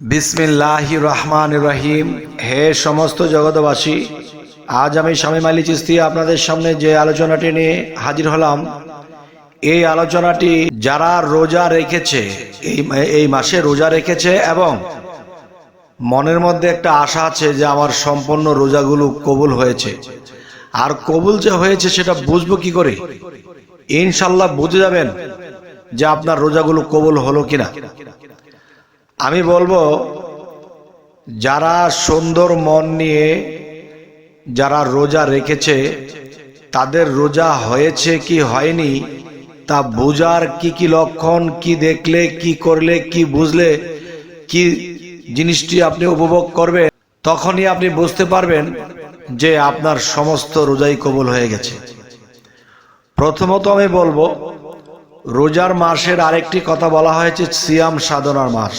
বিসমিল্লাহ রহমান রহিম হে সমস্ত জগতবাসী আজ আমি স্বামী মালি চিস্তি আপনাদের সামনে যে আলোচনাটি নিয়ে হাজির হলাম, এই আলোচনাটি যারা রোজা রেখেছে, এই এই মাসে রোজা রেখেছে এবং মনের মধ্যে একটা আশা আছে যে আমার সম্পূর্ণ রোজাগুলো কবুল হয়েছে। আর কবুল যে হয়েছে সেটা বুঝব কি করে? ইনশাল্লাহ বুঝে যাবেন যে আপনার রোজাগুলো কবুল হলো কিনা। আমি বলব, যারা সুন্দর মন নিয়ে যারা রোজা রেখেছে, তাদের রোজা হয়েছে কি হয়নি, তা বোঝার কি কি লক্ষণ, কি দেখলে, কি করলে, কি বুঝলে, কি জিনিসটি আপনি উপভোগ করবেন, তখনই আপনি বুঝতে পারবেন যে আপনার সমস্ত রোজাই কবুল হয়ে গেছে। প্রথমত আমি বলব, রোজার মাসের আরেকটি কথা বলা হয়েছে, সিয়াম সাধনার মাস।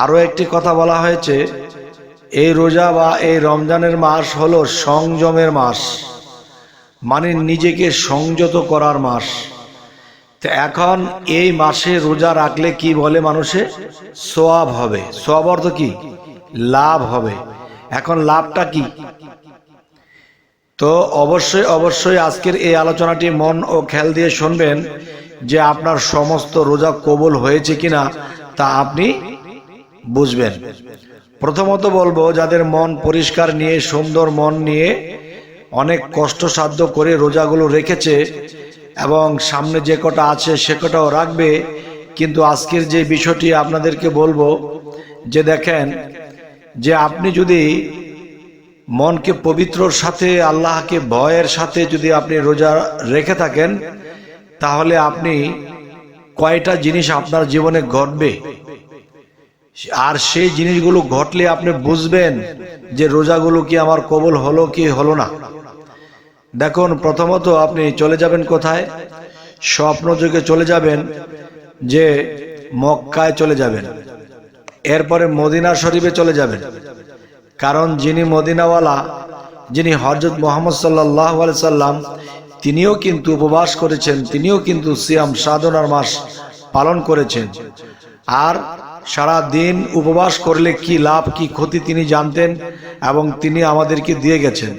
আরও একটি কথা বলা হয়েছে, এই রোজা বা এই রমজানের মাস হলো সংযমের মাস মানে নিজেকে সংযত করার মাস। তো এখন এই মাসে রোজা রাখলে কি বলে মানুষে? সোয়াব হবে। সোয়াব অর্থ কি? লাভ হবে। এখন লাভটা কি? তো অবশ্যই অবশ্যই আজকের এই আলোচনাটি মন ও খেয়াল দিয়ে শুনবেন যে আপনার সমস্ত রোজা কবুল হয়েছে কিনা তা আপনি বুঝবেন। প্রথমত বলব, যাদের মন পরিষ্কার নিয়ে, সুন্দর মন নিয়ে অনেক কষ্টসাধ্য করে রোজাগুলো রেখেছে এবং সামনে যে কটা আছে সে কটাও রাখবে, কিন্তু আজকের যে বিষয়টি আপনাদেরকে বলব, যে দেখেন, যে আপনি যদি মনকে পবিত্রর সাথে, আল্লাহকে ভয়ের সাথে যদি আপনি রোজা রেখে থাকেন, তাহলে আপনি কয়টা জিনিস আপনার জীবনে ঘটবে? আর সেই জিনিসগুলো ঘটলে আপনি বুঝবেন যে রোজাগুলো কি আমার কবল হলো কি হলো না। দেখুন, প্রথমত আপনি চলে যাবেন কোথায়? স্বপ্ন যুগে চলে যাবেন যে মক্কায় চলে যাবেন। এরপরে মদিনা শরীফে চলে যাবেন। কারণ যিনি মদিনাওয়ালা, যিনি হরজত মোহাম্মদ সাল্লাহ সাল্লাম, তিনিও কিন্তু উপবাস করেছেন, তিনিও কিন্তু সিয়াম সাধনার মাস পালন করেছেন। আর সারা দিন উপবাস করলে কি লাভ, কি ক্ষতি তিনি জানতেন এবং তিনি আমাদেরকে দিয়ে গেছেন।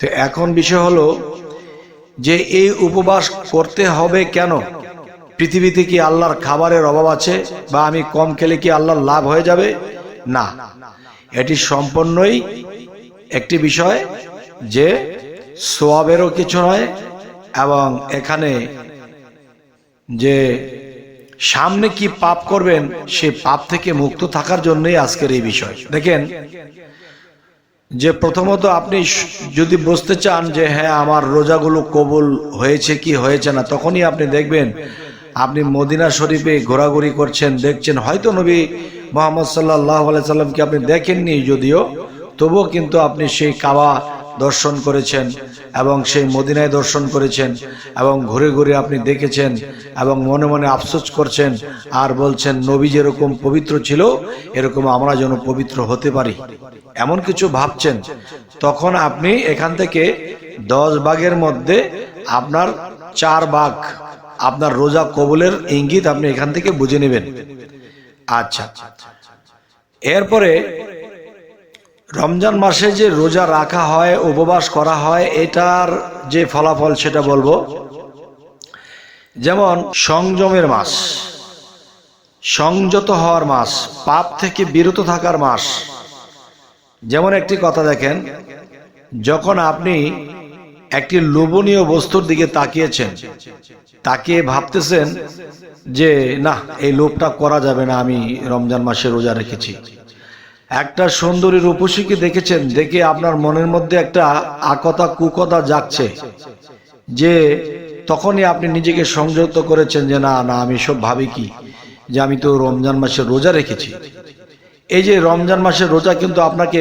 তো এখন বিষয় হলো যে এই উপবাস করতে হবে কেন? পৃথিবীতে কি আল্লাহর খাবারের অভাব আছে বা আমি কম খেলে কি আল্লাহর লাভ হয়ে যাবে? না। এটি সম্পূর্ণই একটি বিষয় যে সোয়াবেরও কিছু নয় এবং এখানে যে সামনে কি পাপ করবেন, সে পাপ থেকে মুক্ত থাকার জন্যই আজকের এই বিষয়। দেখেন, যে প্রথমত আপনি যদি বুঝতে চান যে হ্যাঁ আমার রোজাগুলো কবুল হয়েছে কি হয়েছে না, তখনই আপনি দেখবেন, আপনি মদিনা শরীফে ঘোরাঘুরি করছেন, দেখছেন, হয়তো নবী মোহাম্মদ সাল্লাহ সাল্লামকে আপনি দেখেননি যদিও, তবুও কিন্তু আপনি সেই কাবা দর্শন করেছেন এবং সেই মদিনায় দর্শন করেছেন এবং ঘুরে ঘুরে আপনি দেখেছেন এবং মনে মনে আফসোস করছেন আর বলছেন, নবী যেরকম পবিত্র ছিল, এরকম আমরা যেন পবিত্র হতে পারি। এমন কিছু ভাবছেন, তখন আপনি এখান থেকে দশ বাঘের মধ্যে আপনার চার বাঘ, আপনার রোজা কবুলের ইঙ্গিত আপনি এখান থেকে বুঝে নেবেন। আচ্ছা এরপরে রমজান মাসে যে রোজা রাখা হয়, উপবাস করা হয়, এটার যে ফলাফল সেটা বলব। যেমন, সংযমের মাস। সংযত হওয়ার মাস, পাপ থেকে বিরত থাকার মাস। যেমন একটি কথা দেখেন, যখন আপনি একটি লোভনীয় বস্তুর দিকে তাকিয়েছেন, তাকিয়ে ভাবতেছেন যে না এই লোভটা করা যাবে না, আমি রমজান মাসে রোজা রেখেছি। একটা সুন্দরী রূপসীকে দেখেছেন, দেখে আপনার মনের মধ্যে একটা আকতা কুকতা জাগছে, যে তখনই আপনি নিজেকে সংযত করেছেন যে না না, আমি সব ভাবি কি? যে আমি তো রমজান মাসে রোজা রেখেছি। এই যে রমজান মাসের রোজা কিন্তু আপনাকে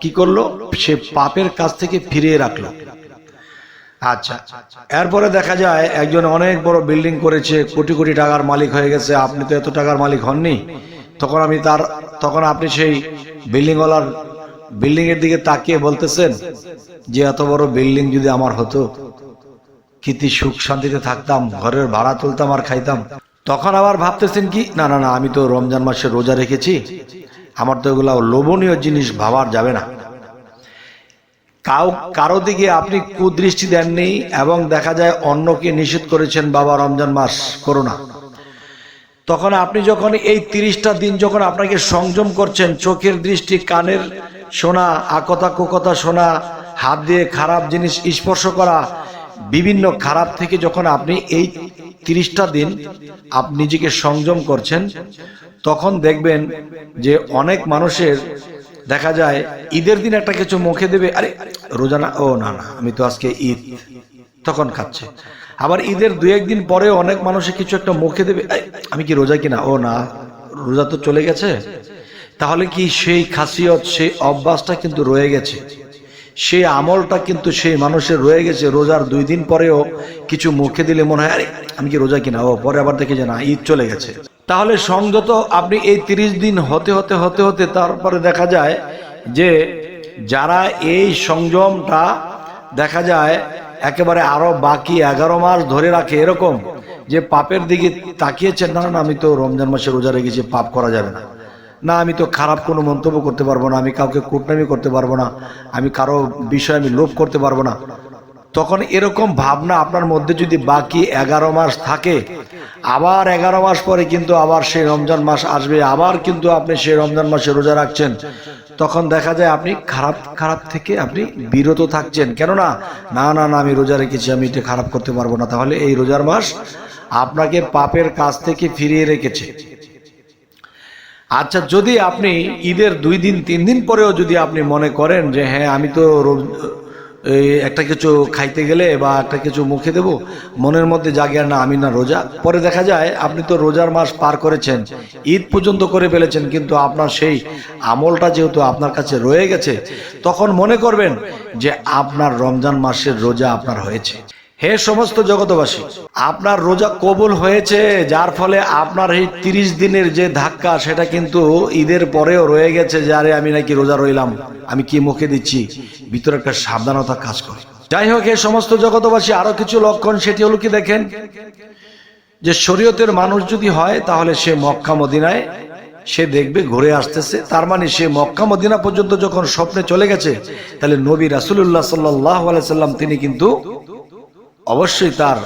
কি করল? সে পাপের কাছ থেকে ফিরিয়ে রাখল। আচ্ছা এরপরে দেখা যায় একজন অনেক বড় বিল্ডিং করেছে, কোটি কোটি টাকার মালিক হয়ে গেছে, আপনি তো এত টাকার মালিক হননি। তখন আমি তার তখন আপনি সেই বিল্ডিংওয়ালার বিল্ডিং এর দিকে তাকিয়ে বলতেছেন যে, এত বড় বিল্ডিং যদি আমার হতো কিতি সুখ শান্তিতে থাকতাম, ঘরের ভাড়া তুলতাম আর খাইতাম। তখন আবার ভাবতেছেন কি, না না না, আমি তো রমজান মাসে রোজা রেখেছি, আমার তো এগুলো লোভনীয় জিনিস ভাবার যাবে না। কাউ কারও দিকে আপনি কুদৃষ্টি দেননি এবং দেখা যায় অন্যকে নিষেধ করেছেন, বাবা, রমজান মাস করোনা তখন আপনি যখন এই তিরিশটা দিন যখন আপনাকে সংযম করছেন, চোখের দৃষ্টি, কানের শোনা আকতা কুকতা শোনা হাত দিয়ে খারাপ জিনিস স্পর্শ করা, বিভিন্ন খারাপ থেকে যখন আপনি এই তিরিশটা দিন আপনি নিজেকে সংযম করছেন, তখন দেখবেন যে অনেক মানুষের দেখা যায় ঈদের দিন একটা কিছু মুখে দেবে, আরে রোজানা ও না না, আমি তো আজকে ঈদ, তখন খাচ্ছে। আবার ঈদের দু একদিন পরে অনেক মানুষের কিছু একটা মুখে দেবে। আমি কি রোজা কিনা? ও না, রোজা তো চলে গেছে। তাহলে কি সেই খাসিয়ত, সেই অভ্যাসটা কিন্তু রয়ে গেছে। সেই আমলটা কিন্তু সেই মানুষের রয়ে গেছে। রোজার দুই দিন পরেও কিছু মুখে দিলে মনে হয়, আরে, আমি কি রোজা কিনা? ও পরে আবার দেখে যে না, ঈদ চলে গেছে। তাহলে সংযত আপনি এই তিরিশ দিন হতে হতে হতে হতে তারপরে দেখা যায় যে যারা এই সংযমটা দেখা যায় একেবারে আরও বাকি এগারো মাস ধরে রাখে এরকম যে পাপের দিকে তাকিয়েছেন, না না আমি তো রমজান মাসে রোজা রেখেছি, পাপ করা যাবে না। না, আমি তো খারাপ কোনো মন্তব্য করতে পারব না, আমি কাউকে কুটনামি করতে পারব না, আমি কারও বিষয়ে আমি লোভ করতে পারব না। তখন এরকম ভাবনা আপনার মধ্যে যদি বাকি এগারো মাস থাকে, আবার এগারো মাস পরে কিন্তু আবার সেই রমজান মাস আসবে, আবার কিন্তু আপনি সেই রমজান মাসে রোজা রাখছেন। তখন দেখা যায় আপনি খারাপ খারাপ থেকে আপনি বিরত থাকছেন। কেননা, না না না, আমি রোজা রেখেছি, আমি এটা খারাপ করতে পারব না। তাহলে এই রোজার মাস আপনাকে পাপের কাছ থেকে ফিরিয়ে রেখেছে। আচ্ছা যদি আপনি ঈদের দুই দিন, তিন দিন পরেও যদি আপনি মনে করেন যে হ্যাঁ আমি তো এই একটা কিছু খাইতে গেলে বা একটা কিছু মুখে দেব, মনের মধ্যে জাগে আর না আমি না, রোজা। পরে দেখা যায়, আপনি তো রোজার মাস পার করেছেন, ঈদ পর্যন্ত করে ফেলেছেন, কিন্তু আপনার সেই আমলটা যেহেতু আপনার কাছে রয়ে গেছে, তখন মনে করবেন যে আপনার রমজান মাসের রোজা আপনার হয়েছে। হে সমস্ত জগতবাসী আপনার রোজা কবুল হয়েছে, যার ফলে আপনার এই তিরিশ দিনের যে ধাক্কা, সেটা কিন্তু ঈদের পরেও রয়ে গেছে, যে আরে আমি নাকি রোজা রইলাম, আমি কি মুখে দিচ্ছি? ভিতরে একটা সাবধানতা কাজ করে। যাই হোক এই সমস্ত জগতবাসী আরও কিছু লক্ষণ, সেটি হলো কি দেখেন? যে শরীয়তের মানুষ যদি হয়, তাহলে সে মক্কা মদিনায়, সে দেখবে ঘুরে আসতেছে। তার মানে সে মক্কা মদিনা পর্যন্ত যখন স্বপ্নে চলে গেছে, তাহলে নবী রাসুল্লাহ সাল্লাহ সাল্লাম, তিনি কিন্তু অবশ্যই তার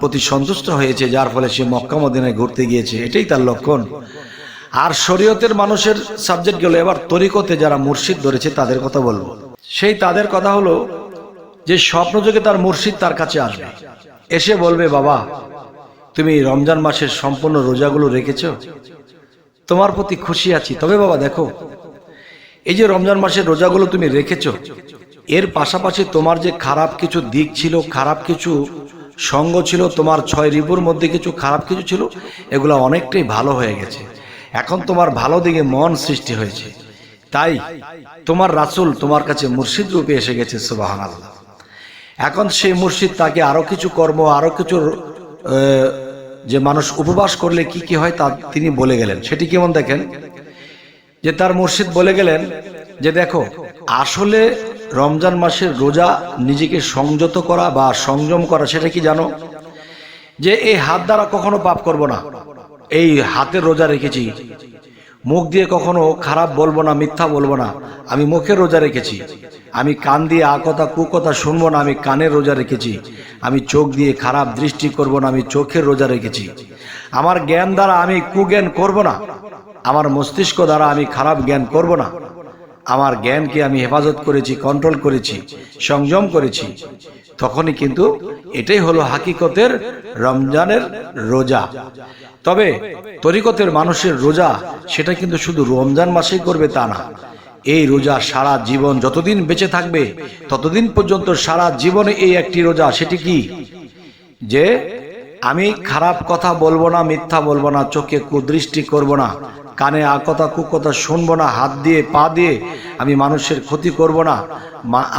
প্রতি সন্তুষ্ট হয়েছে, যার ফলে সে মক্কা মদিনায় ঘুরতে গিয়েছে, এটাই তার লক্ষণ। আর শরীয়তের মানুষের সাবজেক্ট গেল এবার তরিকতে যারা মুর্শিদ ধরেছে, তাদের কথা বলব। সেই তাদের কথা হলো যে, স্বপ্নযোগে তার মুর্শিদ তার কাছে আসবে। এসে বলবে, বাবা, তুমি রমজান মাসের সম্পূর্ণ রোজাগুলো রেখেছ? তোমার প্রতি খুশি আছি। তবে বাবা, দেখো, এই যে রমজান মাসের রোজাগুলো তুমি রেখেছো এর পাশাপাশি তোমার যে খারাপ কিছু দিক ছিল, খারাপ কিছু সঙ্গ ছিল, তোমার ছয় রিপুর মধ্যে কিছু খারাপ কিছু ছিল, এগুলো অনেকটাই ভালো হয়ে গেছে। এখন তোমার ভালো দিকে মন সৃষ্টি হয়েছে। তাই তোমার রাসূল তোমার কাছে মুর্শিদ রূপে এসে গেছে সুবাহান আল্লাহ এখন সেই মুর্শিদ তাকে আরও কিছু কর্ম, আরও কিছু যে মানুষ উপবাস করলে কি কি হয় তা তিনি বলে গেলেন। সেটি কেমন দেখেন? যে তার মুর্শিদ বলে গেলেন যে দেখো, আসলে রমজান মাসের রোজা নিজেকে সংযত করা বা সংযম করা, সেটা কি জানো? যে এই হাত দ্বারা কখনো পাপ করব না। এই হাতের রোজা রেখেছি। মুখ দিয়ে কখনো খারাপ বলব না, মিথ্যা বলব না। আমি মুখের রোজা রেখেছি। আমি কান দিয়ে আকথা কুকথা শুনব না, আমি কানের রোজা রেখেছি। আমি চোখ দিয়ে খারাপ দৃষ্টি করব না, আমি চোখের রোজা রেখেছি। আমার জ্ঞান দ্বারা আমি কুজ্ঞান করব না। আমার মস্তিষ্ক দ্বারা আমি খারাপ জ্ঞান করব না। আমার জ্ঞানকে আমি হেফাজত করেছি কন্ট্রোল করেছি, সংযম করেছি। তখনই কিন্তু এটাই হলো হাকিকতের রমজানের রোজা। তবে তরিকতের মানুষের রোজা, সেটা কিন্তু শুধু রমজান মাসেই করবে তা না। এই রোজা সারা জীবন যতদিন বেঁচে থাকবে, ততদিন পর্যন্ত সারা জীবনে এই একটি রোজা, সেটি কি? যে আমি খারাপ কথা বলব না, মিথ্যা বলব না, চোখে কুদৃষ্টি করব না কানে আকথা কুকথা শুনব না, হাত দিয়ে, পা দিয়ে আমি মানুষের ক্ষতি করব না।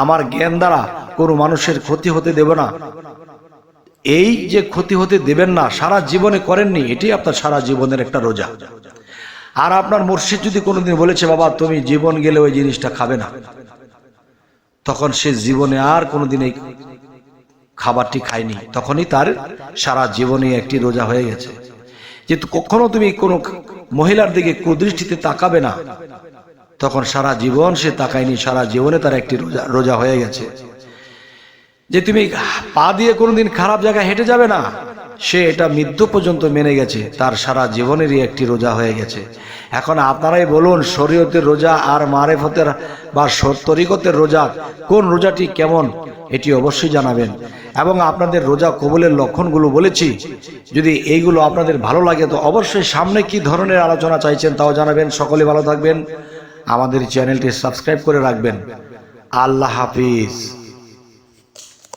আমার জ্ঞান দ্বারা কোনো মানুষের ক্ষতি হতে দেব না। এই যে ক্ষতি হতে দেবেন না, সারা জীবনে করেননি এটি আপনার সারা জীবনের একটা রোজা। আর আপনার মুর্শিদ যদি কোনোদিন বলেছে, বাবা, তুমি জীবন গেলে ওই জিনিসটা খাবে না। তখন সে জীবনে আর কোনোদিন এই খাবারটি খায়নি। তখনই তার সারা জীবনে একটি রোজা হয়ে গেছে। যেহেতু কখনো তুমি কোনো মহিলার দিকে কুদৃষ্টিতে তাকাবে না। তখন সারা জীবন সে তাকায়নি, সারা জীবনে তার একটি রোজা রোজা হয়ে গেছে। যে তুমি পা দিয়ে কোনোদিন খারাপ জায়গায় হেঁটে যাবে না। সে এটা মৃত্যু পর্যন্ত মেনে গেছে, তার সারা জীবনেরই একটি রোজা হয়ে গেছে। এখন আপনারাই বলুন, শরীয়তের রোজা আর মারেফতের বা তরিকতের রোজা, কোন রোজাটি কেমন, এটি অবশ্যই জানাবেন। এবং আপনাদের রোজা কবুলের লক্ষণগুলো বলেছি। যদি এইগুলো আপনাদের ভালো লাগে, তো অবশ্যই সামনে কি ধরনের আলোচনা চাইছেন তাও জানাবেন। সকলে ভালো থাকবেন। আমাদের চ্যানেলটি সাবস্ক্রাইব করে রাখবেন। আল্লাহ হাফিজ।